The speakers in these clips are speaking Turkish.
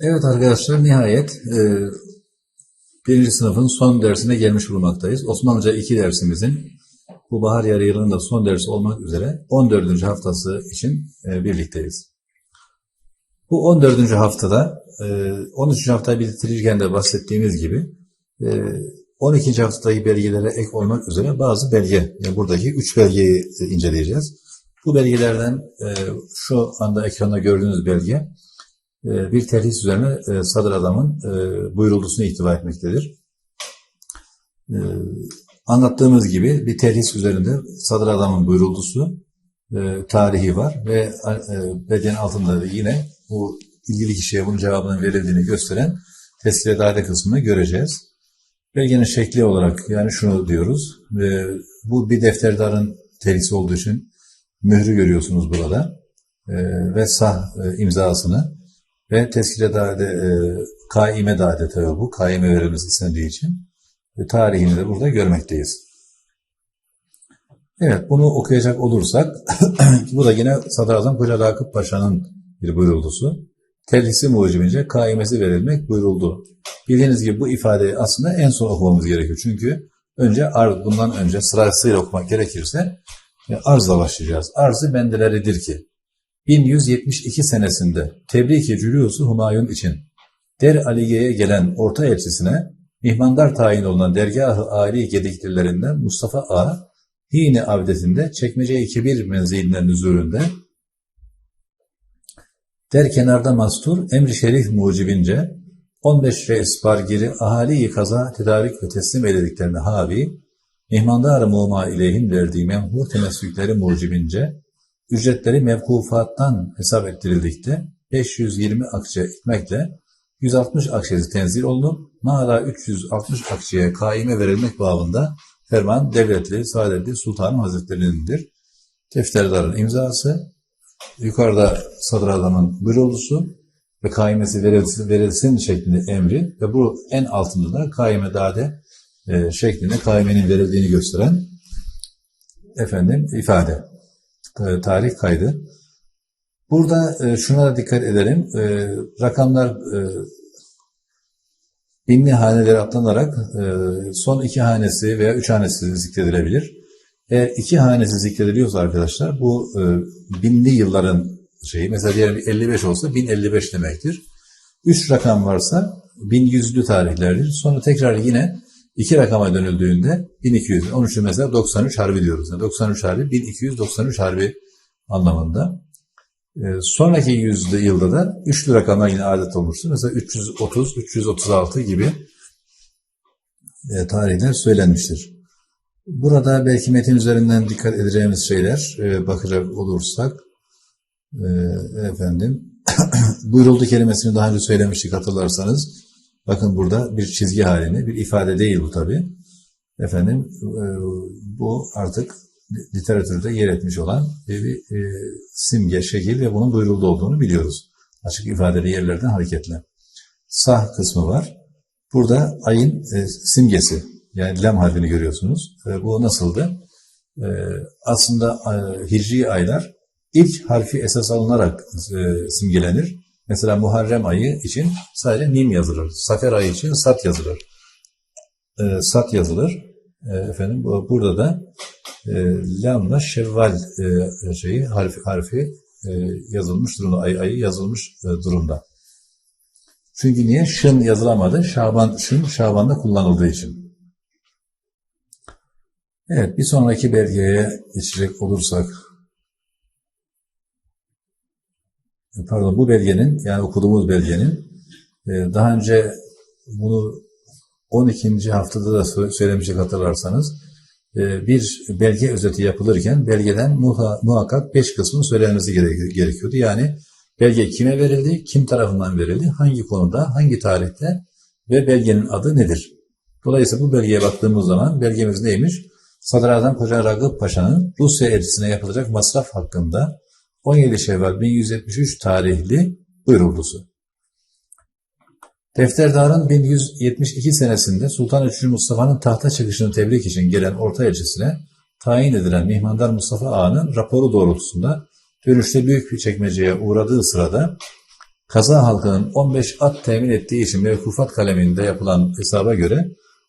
Evet arkadaşlar nihayet e, birinci sınıfın son dersine gelmiş bulunmaktayız. Osmanlıca 2 dersimizin bu bahar yarı yılının da son dersi olmak üzere 14. haftası için e, birlikteyiz. Bu 14. haftada e, 13. haftayı bitirirken de bahsettiğimiz gibi e, 12. haftadaki belgelere ek olmak üzere bazı belge, yani buradaki 3 belgeyi e, inceleyeceğiz. Bu belgelerden e, şu anda ekranda gördüğünüz belge bir terhis üzerine e, sadır adamın e, buyuruldusunu ihtiva etmektedir. E, Anlattığımız gibi bir terhis üzerinde sadır adamın buyuruldusu e, tarihi var ve e, belgenin altında da yine bu ilgili kişiye bunun cevabının verildiğini gösteren tescil daire kısmını göreceğiz. Belgenin şekli olarak yani şunu diyoruz. E, bu bir defterdarın terhisi olduğu için mührü görüyorsunuz burada e, ve sah e, imzasını ve teskile daire e, kaime daire tabi bu. Kaime verilmesi istendiği için ve tarihini de burada görmekteyiz. Evet bunu okuyacak olursak bu da yine Sadrazam Koca Rakıp Paşa'nın bir buyuruldusu. Tellisi mucibince kaimesi verilmek buyuruldu. Bildiğiniz gibi bu ifadeyi aslında en son okumamız gerekiyor. Çünkü önce arz, bundan önce sırasıyla okumak gerekirse e, arzla başlayacağız. Arzı bendeleridir ki 1172 senesinde Tebrik-i Cülûs-u Humayun için Der Aliye'ye gelen orta elçisine mihmandar tayin olunan dergah-ı âli gediktirlerinden Mustafa A. Hine avdetinde Çekmece-i Kebir menzilinden nüzulünde der kenarda mastur emri şerif mucibince 15 reis bargiri ahali kaza tedarik ve teslim edildiklerini havi mihmandar-ı muma ileyhim verdiği memhur temessükleri mucibince ücretleri mevkufattan hesap ettirildikte 520 akçe etmekle 160 akçesi tenzil olunup mağara 360 akçeye kaime verilmek babında ferman devletli, saadetli sultanın hazretlerindendir. Defterdarın imzası, yukarıda sadrazamın buyurulusu ve kaimesi verilsin, verilsin şeklinde emri ve bu en altında da kaime dade e, şeklinde kaimenin verildiğini gösteren efendim ifade, tarih kaydı. Burada e, şuna da dikkat edelim. E, rakamlar e, binli haneleri atlanarak e, son iki hanesi veya üç hanesi zikredilebilir. Eğer iki hanesi zikrediliyorsa arkadaşlar bu e, binli yılların şeyi mesela diyelim 55 olsa 1055 demektir. Üç rakam varsa 1100'lü tarihlerdir. Sonra tekrar yine iki rakama dönüldüğünde 1200. Onun için mesela 93 harbi diyoruz. Yani 93 harbi 1293 harbi anlamında. E, sonraki yüzde yılda da üçlü rakamlar yine adet olmuştur. Mesela 330, 336 gibi e, tarihler söylenmiştir. Burada belki metin üzerinden dikkat edeceğimiz şeyler e, bakacak olursak e, efendim buyuruldu kelimesini daha önce söylemiştik hatırlarsanız. Bakın burada bir çizgi halini, bir ifade değil bu tabi. Efendim e, bu artık literatürde yer etmiş olan bir, bir e, simge, şekil ve bunun buyuruldu olduğunu biliyoruz. Açık ifadeli yerlerden hareketle. Sah kısmı var. Burada ayın e, simgesi, yani lem harfini görüyorsunuz. Bu nasıldı? Aslında e, hicri aylar ilk harfi esas alınarak simgelenir. Mesela Muharrem ayı için sadece mim yazılır. Safer ayı için sat yazılır. E, sat yazılır. E, efendim burada da e, lamla şevval e, şeyi harfi, harfi e, yazılmış durumda. Ay, ayı yazılmış e, durumda. Çünkü niye? Şın yazılamadı. Şaban, şın Şaban'da kullanıldığı için. Evet, bir sonraki belgeye geçecek olursak pardon bu belgenin yani okuduğumuz belgenin e, daha önce bunu 12. haftada da söylemiştik hatırlarsanız e, bir belge özeti yapılırken belgeden muhakkak beş kısmın söylenmesi gerekiyordu. Yani belge kime verildi, kim tarafından verildi, hangi konuda, hangi tarihte ve belgenin adı nedir? Dolayısıyla bu belgeye baktığımız zaman belgemiz neymiş? Sadrazam Koca Ragıp Paşa'nın Rusya elçisine yapılacak masraf hakkında 17 Şevval 1173 tarihli buyuruldusu. Defterdarın 1172 senesinde Sultan 3. Mustafa'nın tahta çıkışını tebrik için gelen orta elçisine tayin edilen Mihmandar Mustafa Ağa'nın raporu doğrultusunda dönüşte büyük bir çekmeceye uğradığı sırada kaza halkının 15 at temin ettiği için mevkufat kaleminde yapılan hesaba göre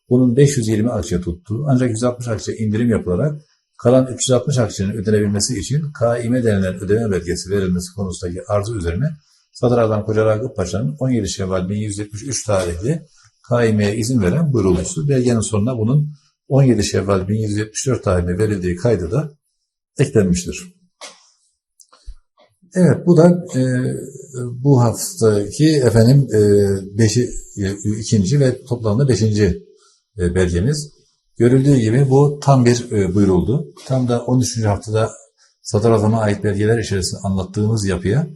bunun 520 akçe tuttu. Ancak 160 akçe indirim yapılarak kalan 360 akçenin ödenebilmesi için kaime denilen ödeme belgesi verilmesi konusundaki arzu üzerine Sadrazam Koca Ragıp Paşa'nın 17 Şevval 1173 tarihli kaimeye izin veren buyurulmuştur. Belgenin sonuna bunun 17 Şevval 1174 tarihinde verildiği kaydı da eklenmiştir. Evet bu da e, bu haftaki efendim e, beşi, e, ikinci ve toplamda beşinci e, belgemiz. Görüldüğü gibi bu tam bir e, buyuruldu. Tam da 13. haftada sadrazama ait belgeler içerisinde anlattığımız yapıya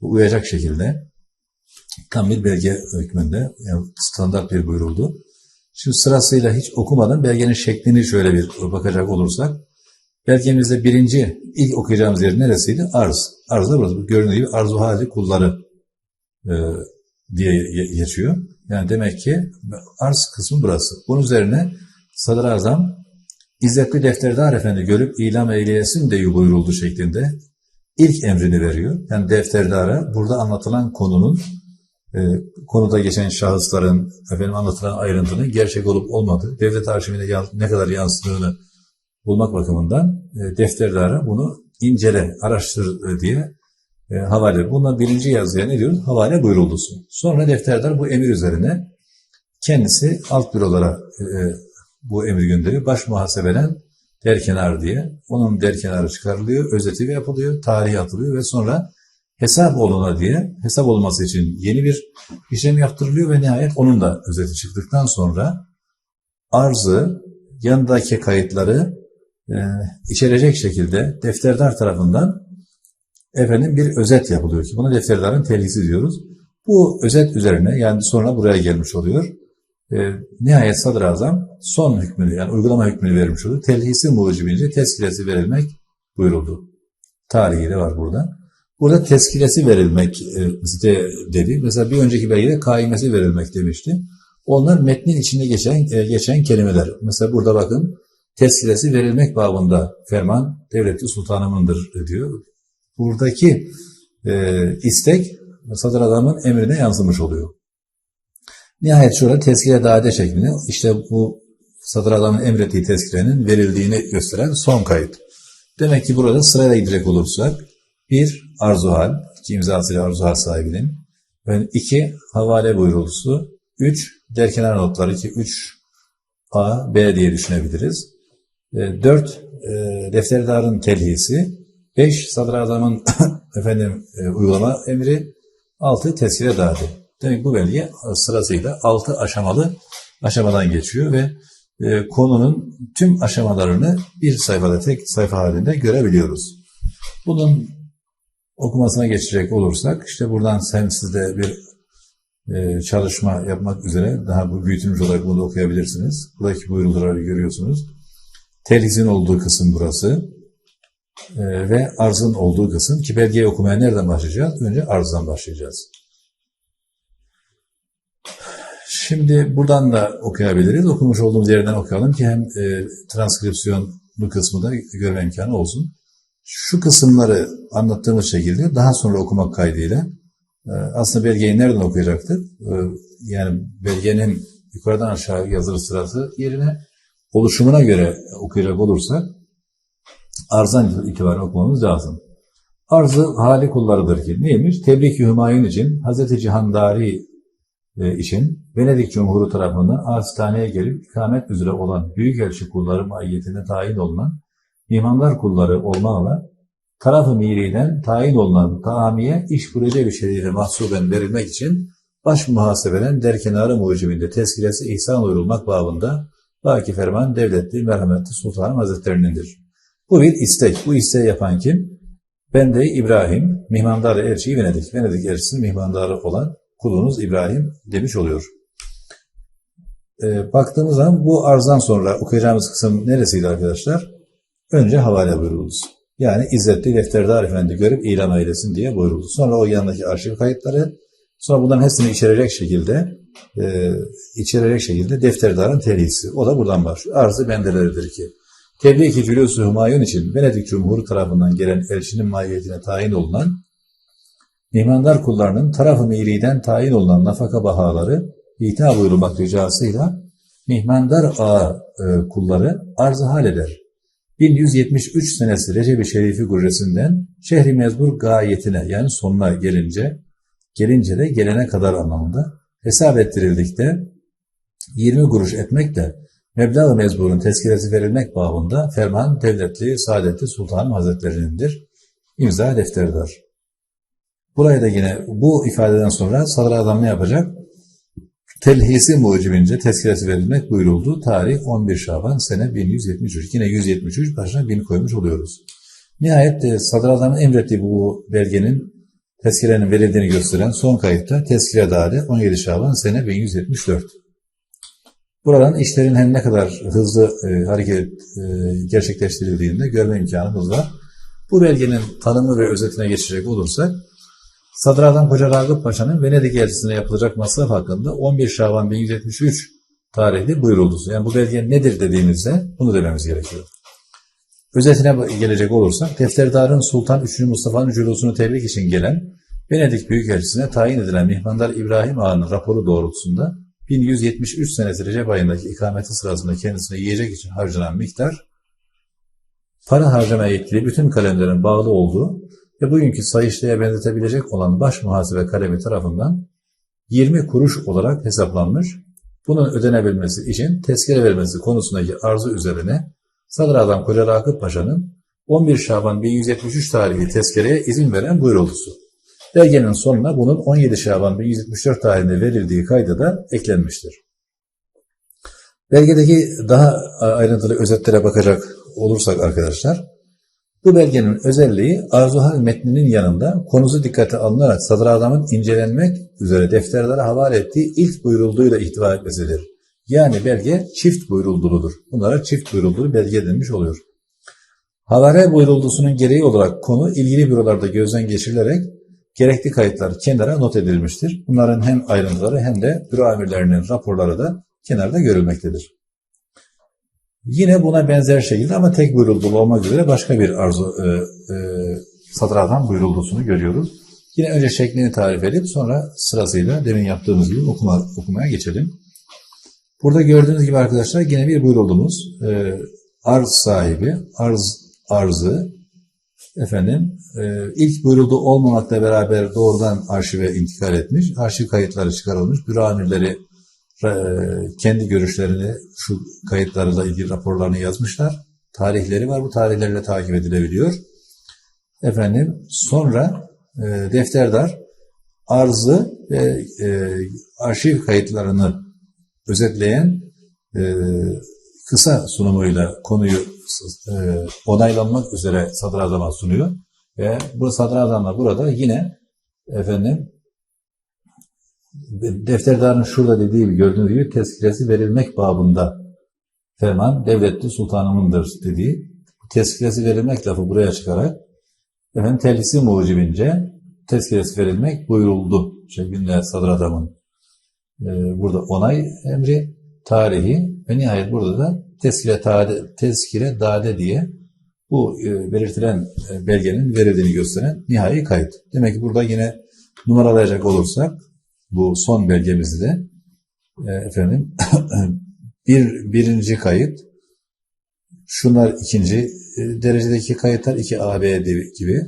uyacak şekilde tam bir belge hükmünde yani standart bir buyuruldu. Şimdi sırasıyla hiç okumadan belgenin şeklini şöyle bir bakacak olursak belgemizde birinci ilk okuyacağımız yer neresiydi? Arz. Arz da burası. Gördüğünüz gibi arzu hali kulları e, diye ye- geçiyor. Yani demek ki arz kısmı burası. Bunun üzerine Sadrazam İzzetli Defterdar Efendi görüp ilam eyleyesin de buyuruldu şeklinde ilk emrini veriyor. Yani defterdara burada anlatılan konunun e, konuda geçen şahısların efendim anlatılan ayrıntının gerçek olup olmadığı, devlet arşivinde yan- ne kadar yansıdığını bulmak bakımından e, defterdara bunu incele, araştır e, diye e, havale. Bundan birinci yazıya ne diyoruz? Havale buyuruldusu. Sonra defterdar bu emir üzerine kendisi alt bürolara e, e, bu emir gönderiyor. Baş muhasebeden derkenar diye. Onun derkenarı çıkarılıyor, özeti yapılıyor, tarihi atılıyor ve sonra hesap oluna diye hesap olması için yeni bir işlem yaptırılıyor ve nihayet onun da özeti çıktıktan sonra arzı, yanındaki kayıtları e, içerecek şekilde defterdar tarafından efendim bir özet yapılıyor ki buna defterdarın telhisi diyoruz. Bu özet üzerine yani sonra buraya gelmiş oluyor. E, nihayet sadrazam son hükmünü yani uygulama hükmünü vermiş oldu. Telhisi mucibince tezkiresi verilmek buyuruldu. Tarihi de var burada. Burada tezkiresi verilmek de, dedi. Mesela bir önceki belgede kaimesi verilmek demişti. Onlar metnin içinde geçen e, geçen kelimeler. Mesela burada bakın tezkiresi verilmek babında ferman devleti sultanımındır diyor. Buradaki e, istek sadrazamın emrine yansımış oluyor. Nihayet şurada tezkire dade şeklinde işte bu sadrazamın emrettiği tezkirenin verildiğini gösteren son kayıt. Demek ki burada sırayla gidecek olursak bir arzuhal, iki imzasıyla arzuhal sahibinin, ve iki havale buyurultusu, üç derkenar notları ki üç A, B diye düşünebiliriz. E, dört e, defterdarın telhisi, beş sadrazamın efendim e, uygulama emri, altı tezkire dade. Demek bu belge sırasıyla altı aşamalı aşamadan geçiyor ve e, konunun tüm aşamalarını bir sayfada tek sayfa halinde görebiliyoruz. Bunun okumasına geçecek olursak işte buradan sen sizde bir e, çalışma yapmak üzere daha bu büyütülmüş olarak bunu okuyabilirsiniz. Buradaki buyurultuları görüyorsunuz. Telhizin olduğu kısım burası e, ve arzın olduğu kısım ki belgeyi okumaya nereden başlayacağız? Önce arzdan başlayacağız. Şimdi buradan da okuyabiliriz. Okumuş olduğumuz yerden okuyalım ki hem e, transkripsiyonlu kısmı da görme imkanı olsun. Şu kısımları anlattığımız şekilde daha sonra okumak kaydıyla e, aslında belgeyi nereden okuyacaktık? E, yani belgenin yukarıdan aşağı yazılı sırası yerine oluşumuna göre okuyacak olursak arzdan itibaren okumamız lazım. Arzı hali kullarıdır ki neymiş? Tebrik-i Hümayun için Hz. Cihandari e, için Venedik Cumhuru tarafından Arstaneye gelip ikamet üzere olan Büyükelçi kulları mahiyetine tayin olunan mihmanlar kulları olmakla tarafı miriden tayin olunan taamiye iş bir şeriyle mahsuben verilmek için baş muhasebeden derkenarı mucibinde tezkiresi ihsan uyulmak babında Baki Ferman devletli merhametli sultanım hazretlerinindir. Bu bir istek. Bu isteği yapan kim? Ben de İbrahim, mihmandarı elçiyi Venedik. Venedik elçisinin mihmandarı olan kulunuz İbrahim demiş oluyor. Ee, baktığımız zaman bu arzdan sonra okuyacağımız kısım neresiydi arkadaşlar? Önce havale buyuruldu. Yani İzzetli Defterdar Efendi görüp ilan eylesin diye buyuruldu. Sonra o yanındaki arşiv kayıtları, sonra bunların hepsini içerecek şekilde e, içerecek şekilde defterdarın telhisi. O da buradan başlıyor. Arzı bendeleridir ki. Tebliğ-i Cülûs-u Hümayun için Venedik Cumhuru tarafından gelen elçinin mahiyetine tayin olunan mihmandar kullarının tarafı miriden tayin olunan nafaka bahaları ita buyurulmak ricasıyla mihmandar ağa e, kulları arz hal eder. 1173 senesi Recep-i Şerifi Gurresi'nden şehri mezbur gayetine yani sonuna gelince gelince de gelene kadar anlamında hesap ettirildikte 20 kuruş etmekle meblağ-ı mezburun tezkiresi verilmek babında ferman devletli, saadetli sultanım hazretlerinindir. İmza defterdar. Buraya da yine bu ifadeden sonra sadrazam ne yapacak? Telhisi mucibince tezkiresi verilmek buyuruldu. Tarih 11 Şaban sene 1173. Yine 173 başına 1000 koymuş oluyoruz. Nihayet de sadrazamın emrettiği bu belgenin tezkirenin verildiğini gösteren son kayıtta tezkire daire 17 Şaban sene 1174. Buradan işlerin hem ne kadar hızlı e, hareket e, gerçekleştirildiğini de görme imkanımız var. Bu belgenin tanımı ve özetine geçecek olursak, Sadrazam Koca Ragıp Paşa'nın Venedik elçisine yapılacak masraf hakkında 11 Şaban 1173 tarihli buyuruldu. Yani bu belge nedir dediğimizde bunu dememiz gerekiyor. Özetine gelecek olursak, defterdarın Sultan 3. Mustafa'nın cülosunu tebrik için gelen Venedik Büyükelçisi'ne tayin edilen Mihmandar İbrahim Ağa'nın raporu doğrultusunda 1173 senesi Recep ayındaki ikameti sırasında kendisine yiyecek için harcanan miktar, para harcamaya yetkili bütün kalemlerin bağlı olduğu ve bugünkü sayıştaya benzetebilecek olan baş muhasebe kalemi tarafından 20 kuruş olarak hesaplanmış. Bunun ödenebilmesi için tezkere verilmesi konusundaki arzu üzerine Sadrazam Koca Rakıp Paşa'nın 11 Şaban 1173 tarihli tezkereye izin veren buyuruldusu. Belgenin sonuna bunun 17 Şaban 1174 tarihinde verildiği kayda da eklenmiştir. Belgedeki daha ayrıntılı özetlere bakacak olursak arkadaşlar, bu belgenin özelliği arzuhal metninin yanında konusu dikkate alınarak sadrazamın incelenmek üzere defterlere havale ettiği ilk buyurulduğuyla ihtiva etmesidir. Yani belge çift buyurulduludur. Bunlara çift buyuruldulu belge denilmiş oluyor. Havale buyuruldusunun gereği olarak konu ilgili bürolarda gözden geçirilerek gerekli kayıtlar kenara not edilmiştir. Bunların hem ayrıntıları hem de büro amirlerinin raporları da kenarda görülmektedir. Yine buna benzer şekilde ama tek buyuruldulu olmak üzere başka bir arzu e, e, sadrazam buyuruldusunu görüyoruz. Yine önce şeklini tarif edip sonra sırasıyla demin yaptığımız gibi okuma, okumaya geçelim. Burada gördüğünüz gibi arkadaşlar yine bir buyuruldumuz. E, arz sahibi, arz arzı, efendim e, ilk buyuruldu olmamakla beraber doğrudan arşive intikal etmiş. Arşiv kayıtları çıkarılmış. Büro amirleri kendi görüşlerini şu kayıtlarla ilgili raporlarını yazmışlar. Tarihleri var. Bu tarihlerle takip edilebiliyor. Efendim sonra e, defterdar arzı ve e, arşiv kayıtlarını özetleyen e, kısa sunumuyla konuyu e, onaylanmak üzere sadrazama sunuyor. Ve bu sadrazamlar burada yine efendim defterdarın şurada dediği gibi gördüğünüz gibi tezkiresi verilmek babında ferman devletli sultanımındır dediği tezkiresi verilmek lafı buraya çıkarak efendim telhisi mucibince tezkiresi verilmek buyuruldu şeklinde sadrazamın e, burada onay emri tarihi ve nihayet burada da tezkire, tade, tezkire dade diye bu e, belirtilen e, belgenin verildiğini gösteren nihai kayıt. Demek ki burada yine numaralayacak olursak bu son belgemizde e, efendim bir birinci kayıt şunlar ikinci e, derecedeki kayıtlar 2 AB gibi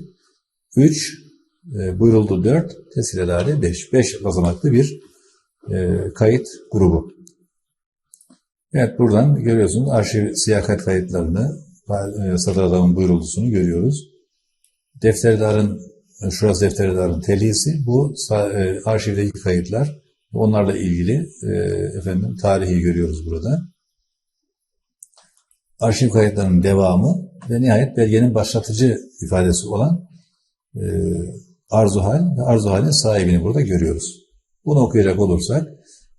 3 e, buyuruldu 4 tesir dade 5 5 basamaklı bir e, kayıt grubu. Evet buradan görüyorsunuz arşiv siyakat kayıtlarını sadrazamın buyuruldusunu görüyoruz. Defterdarın şurası defterdarın telhisi bu e, arşivdeki kayıtlar onlarla ilgili e, efendim tarihi görüyoruz burada. Arşiv kayıtlarının devamı ve nihayet belgenin başlatıcı ifadesi olan e, arzuhal ve arzuhalin sahibini burada görüyoruz. Bunu okuyacak olursak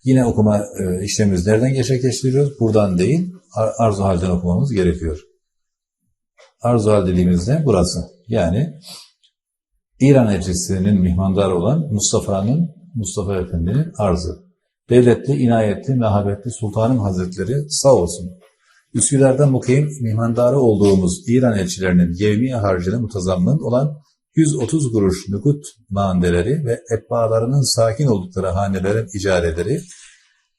Yine okuma işlemimiz nereden gerçekleştiriyoruz? Buradan değil, ar arzu halden okumamız gerekiyor. Arzu hal dediğimizde burası. Yani İran elçisinin mihmandarı olan Mustafa'nın, Mustafa Efendi'nin arzı. Devletli, inayetli, mehabetli Sultanım Hazretleri sağ olsun. Üsküdar'da mukim mihmandarı olduğumuz İran elçilerinin yevmi harcını mutazammın olan 130 kuruş nukut mandeleri ve etbaalarının sakin oldukları hanelerin icareleri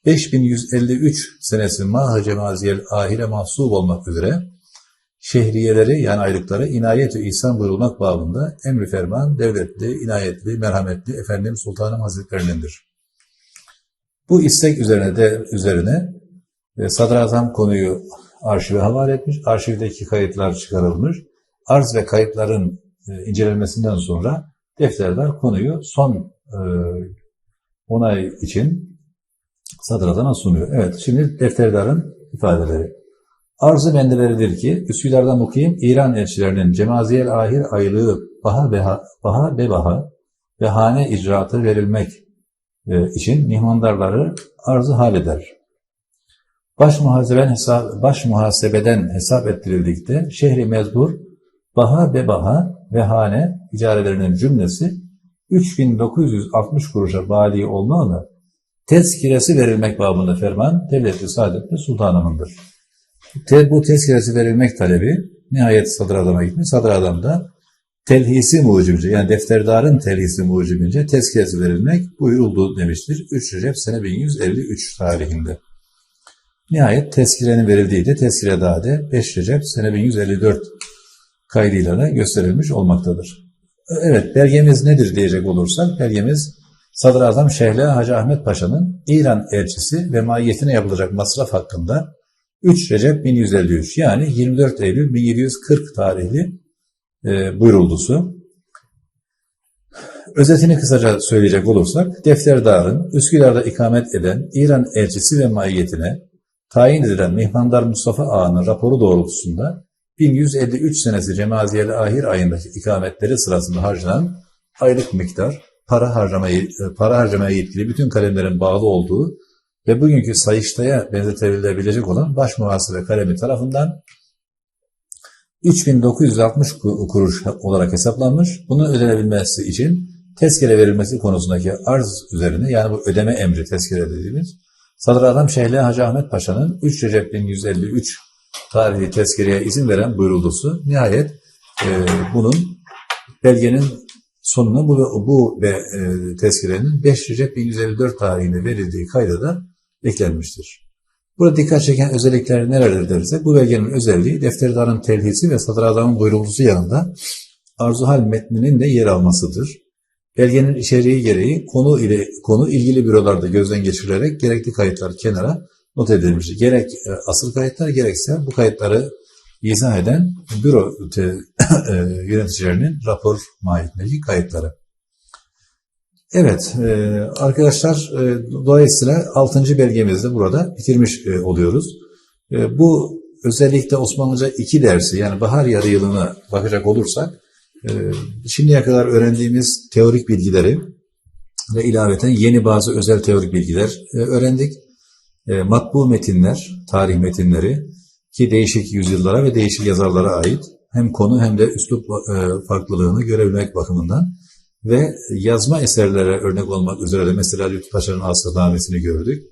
5153 senesi Mahı Cemaziyel ahire mahsup olmak üzere şehriyeleri yani aylıkları inayet-i ihsan buyurulmak babında emri ferman devletli, inayetli, merhametli Efendim Sultanım Hazretlerinindir. Bu istek üzerine de üzerine e, Sadrazam konuyu arşive havale etmiş. Arşivdeki kayıtlar çıkarılmış. Arz ve kayıtların e, incelenmesinden sonra defterdar konuyu son e, onay için sadrazama sunuyor. Evet, şimdi defterdarın ifadeleri. Arzı bendeleridir ki Üsküdar'da mukim İran elçilerinin Cemaziyel Ahir aylığı baha, beha, baha bebaha ve hane icraatı verilmek e, için mihmandarları arzı hal eder. Baş, muhaseben hesap, baş muhasebeden hesap ettirildikte şehri mezbur baha bebaha ve hane icarelerinin cümlesi 3960 kuruşa bali olmalı tezkiresi verilmek babında ferman devletli saadetli sultanımındır. Te, bu tezkiresi verilmek talebi nihayet sadradama gitmiş. Sadradam da telhisi mucibince yani defterdarın telhisi mucibince tezkiresi verilmek buyuruldu demiştir. 3 Recep sene 1153 tarihinde. Nihayet tezkirenin verildiği de tezkire dade 5 Recep sene 1154 kaydıyla da gösterilmiş olmaktadır. Evet belgemiz nedir diyecek olursak belgemiz Sadrazam Şehla Hacı Ahmet Paşa'nın İran elçisi ve maiyetine yapılacak masraf hakkında 3 Recep 1153 yani 24 Eylül 1740 tarihli e, buyuruldusu. Özetini kısaca söyleyecek olursak, defterdarın Üsküdar'da ikamet eden İran elçisi ve maiyetine tayin edilen Mihmandar Mustafa Ağa'nın raporu doğrultusunda 1153 senesi Cemaziyeli Ahir ayındaki ikametleri sırasında harcanan aylık miktar para harcamayı para harcamaya yetkili bütün kalemlerin bağlı olduğu ve bugünkü sayıştaya benzetilebilecek olan baş muhasebe kalemi tarafından 3960 kuruş olarak hesaplanmış. Bunun ödenebilmesi için tezkere verilmesi konusundaki arz üzerine yani bu ödeme emri tezkere dediğimiz Sadrazam Şeyhle Hacı Ahmet Paşa'nın 3 Recep 1153 tarihi tezkereye izin veren buyuruldusu nihayet e, bunun belgenin sonuna bu, bu ve e, tezkirenin 5 Recep 1154 tarihinde verildiği kayda da eklenmiştir. Burada dikkat çeken özellikler nelerdir dersek bu belgenin özelliği defterdarın telhisi ve sadrazamın buyurulduğu yanında arzuhal metninin de yer almasıdır. Belgenin içeriği gereği konu ile konu ilgili bürolarda gözden geçirilerek gerekli kayıtlar kenara not edilmiştir. Gerek e, asıl kayıtlar gerekse bu kayıtları izah eden büro e, yöneticilerinin rapor mahiyetindeki kayıtları. Evet e, arkadaşlar e, dolayısıyla 6. belgemizde burada bitirmiş e, oluyoruz. E, bu özellikle Osmanlıca iki dersi yani bahar yarı yılına bakacak olursak şimdiye kadar öğrendiğimiz teorik bilgileri ve ilaveten yeni bazı özel teorik bilgiler öğrendik. Matbu metinler, tarih metinleri, ki değişik yüzyıllara ve değişik yazarlara ait hem konu hem de üslup farklılığını görebilmek bakımından ve yazma eserlere örnek olmak üzere de mesela Lütfü Paşa'nın asırnamesini gördük.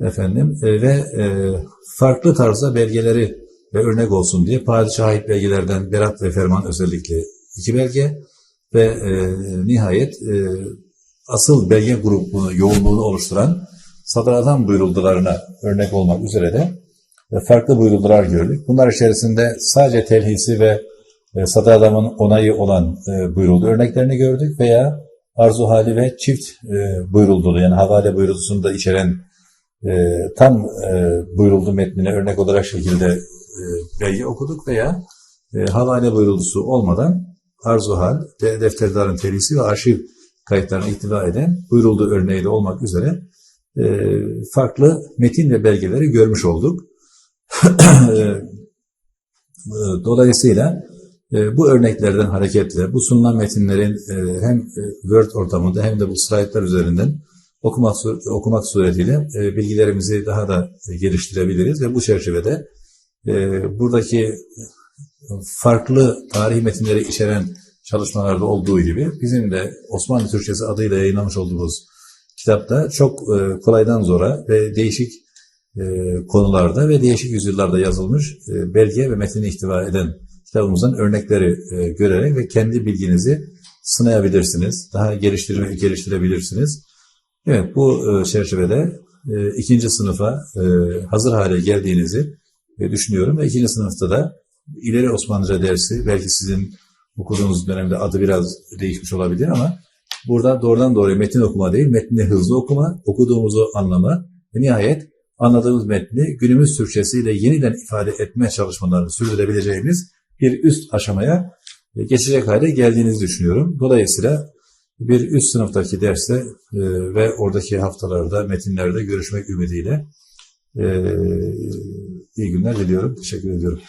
Efendim e, ve e, farklı tarzda belgeleri ve örnek olsun diye padişah ait belgelerden Berat ve Ferman özellikle iki belge ve e, nihayet asıl belge grubunu, yoğunluğunu oluşturan sadrazam buyuruldularına örnek olmak üzere de farklı buyuruldular gördük. Bunlar içerisinde sadece telhisi ve e, sadradamın onayı olan e, buyuruldu örneklerini gördük veya arzu hali ve çift e, buyuruldulu yani havale buyuruldusunu da içeren tam buyuruldu metnine örnek olarak şekilde belge okuduk veya havale buyuruldusu olmadan arzu hal, de, defterdarın telhisi ve arşiv kayıtlarına iktiva eden buyurulduğu örneği de olmak üzere farklı metin ve belgeleri görmüş olduk. Dolayısıyla bu örneklerden hareketle bu sunulan metinlerin e, hem e, Word ortamında hem de bu slaytlar üzerinden okumak, okumak suretiyle bilgilerimizi daha da geliştirebiliriz ve bu çerçevede buradaki farklı tarih metinleri içeren çalışmalarda olduğu gibi bizim de Osmanlı Türkçesi adıyla yayınlamış olduğumuz kitapta çok kolaydan zora ve değişik e, konularda ve değişik yüzyıllarda yazılmış e, belge ve metini ihtiva eden kitabımızdan örnekleri e, görerek ve kendi bilginizi sınayabilirsiniz. Daha geliştirme, geliştirebilirsiniz. Evet bu e, çerçevede e, ikinci sınıfa e, hazır hale geldiğinizi e, düşünüyorum ve ikinci sınıfta da ileri Osmanlıca dersi belki sizin okuduğunuz dönemde adı biraz değişmiş olabilir ama burada doğrudan doğruya metin okuma değil, metni hızlı okuma, okuduğumuzu anlama ve nihayet anladığımız metni günümüz Türkçesiyle yeniden ifade etme çalışmalarını sürdürebileceğimiz bir üst aşamaya geçecek hale geldiğinizi düşünüyorum. Dolayısıyla bir üst sınıftaki derste e, ve oradaki haftalarda, metinlerde görüşmek ümidiyle e, iyi günler diliyorum. Teşekkür ediyorum.